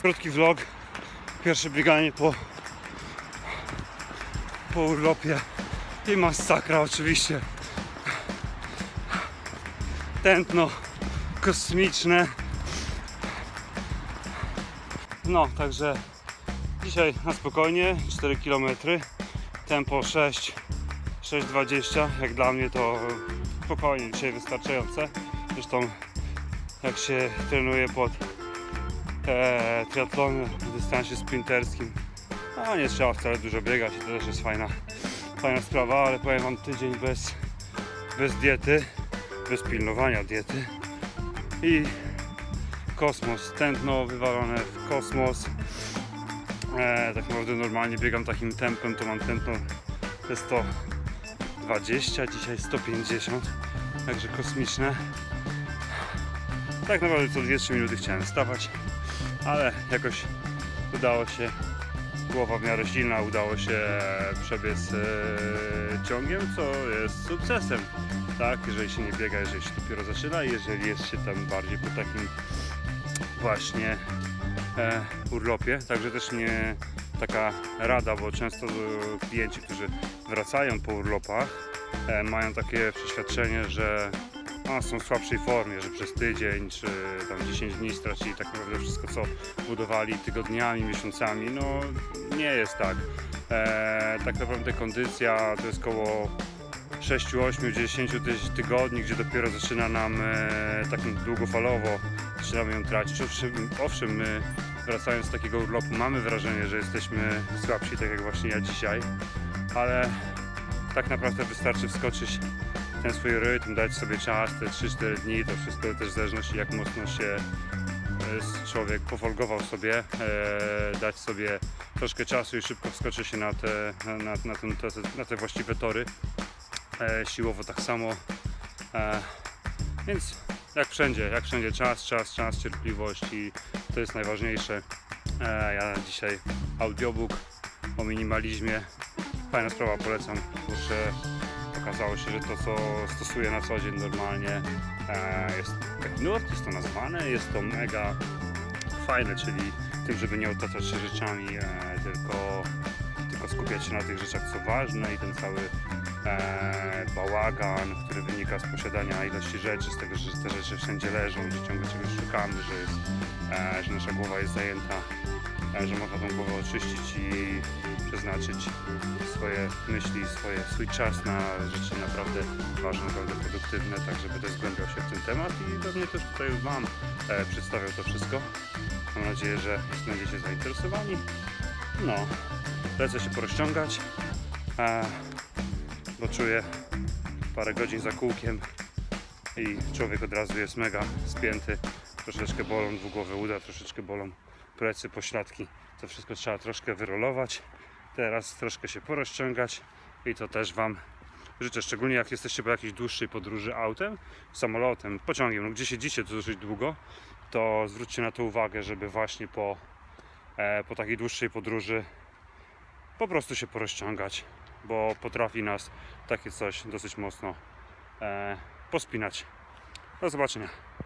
Krótki vlog. Pierwsze bieganie po, po urlopie. I masakra oczywiście. Tętno kosmiczne. No, także dzisiaj na spokojnie 4 km. Tempo 6 6,20 jak dla mnie to spokojnie dzisiaj wystarczające. Zresztą jak się trenuje pod e, triathlon w dystansie sprinterskim, a nie trzeba wcale dużo biegać to też jest fajna, fajna sprawa, ale powiem Wam tydzień bez, bez diety, bez pilnowania diety i kosmos, tętno wywalone w kosmos. E, tak naprawdę normalnie biegam takim tempem, to mam tętno te 120, dzisiaj 150, także kosmiczne. Tak naprawdę co 2-3 minuty chciałem wstawać, ale jakoś udało się, głowa w miarę silna, udało się przebiec e, ciągiem, co jest sukcesem. Tak, jeżeli się nie biega, jeżeli się dopiero zaczyna, jeżeli jest się tam bardziej po takim właśnie e, urlopie, także też nie taka rada, bo często e, klienci, którzy wracają po urlopach, e, mają takie przeświadczenie, że a, są w słabszej formie, że przez tydzień czy tam 10 dni stracili tak naprawdę wszystko, co budowali tygodniami, miesiącami. No nie jest tak. E, tak naprawdę kondycja to jest koło 6, 8, 10 ty- tygodni, gdzie dopiero zaczyna nam e, tak długofalowo zaczynamy ją tracić. Owszem, owszem, my wracając z takiego urlopu mamy wrażenie, że jesteśmy słabsi, tak jak właśnie ja dzisiaj, ale tak naprawdę wystarczy wskoczyć ten swój rytm, dać sobie czas, te 3-4 dni, to wszystko też w zależności jak mocno się e, człowiek pofolgował sobie, e, dać sobie troszkę czasu i szybko wskoczy się na te, na, na, ten, te, na te właściwe tory. E, siłowo tak samo. Więc jak wszędzie, jak wszędzie czas, czas, czas, cierpliwość i to jest najważniejsze. Ja dzisiaj audiobook o minimalizmie. Fajna sprawa, polecam. Kurczę, okazało się, że to co stosuję na co dzień normalnie e, jest taki nurt, jest to nazwane, jest to mega fajne, czyli tym, żeby nie otaczać się rzeczami, e, tylko, tylko skupiać się na tych rzeczach, co ważne i ten cały e, bałagan, który wynika z posiadania ilości rzeczy, z tego, że te rzeczy wszędzie leżą, że ciągle czegoś szukamy, że, jest, że nasza głowa jest zajęta, że można tą głowę oczyścić i przeznaczyć swoje myśli, swoje, swój czas na rzeczy naprawdę ważne, naprawdę produktywne, tak żeby też zgłębiał się w ten temat i pewnie też tutaj Wam e, przedstawiał to wszystko. Mam nadzieję, że będziecie zainteresowani. No, lecę się porozciągać, e, bo czuję parę godzin za kółkiem i człowiek od razu jest mega spięty. Troszeczkę bolą dwugłowe uda, troszeczkę bolą plecy, pośladki. To wszystko trzeba troszkę wyrolować. Teraz troszkę się porozciągać i to też Wam życzę, szczególnie jak jesteście po jakiejś dłuższej podróży autem, samolotem, pociągiem, no gdzie siedzicie dosyć długo, to zwróćcie na to uwagę, żeby właśnie po, e, po takiej dłuższej podróży po prostu się porozciągać, bo potrafi nas takie coś dosyć mocno e, pospinać. Do zobaczenia.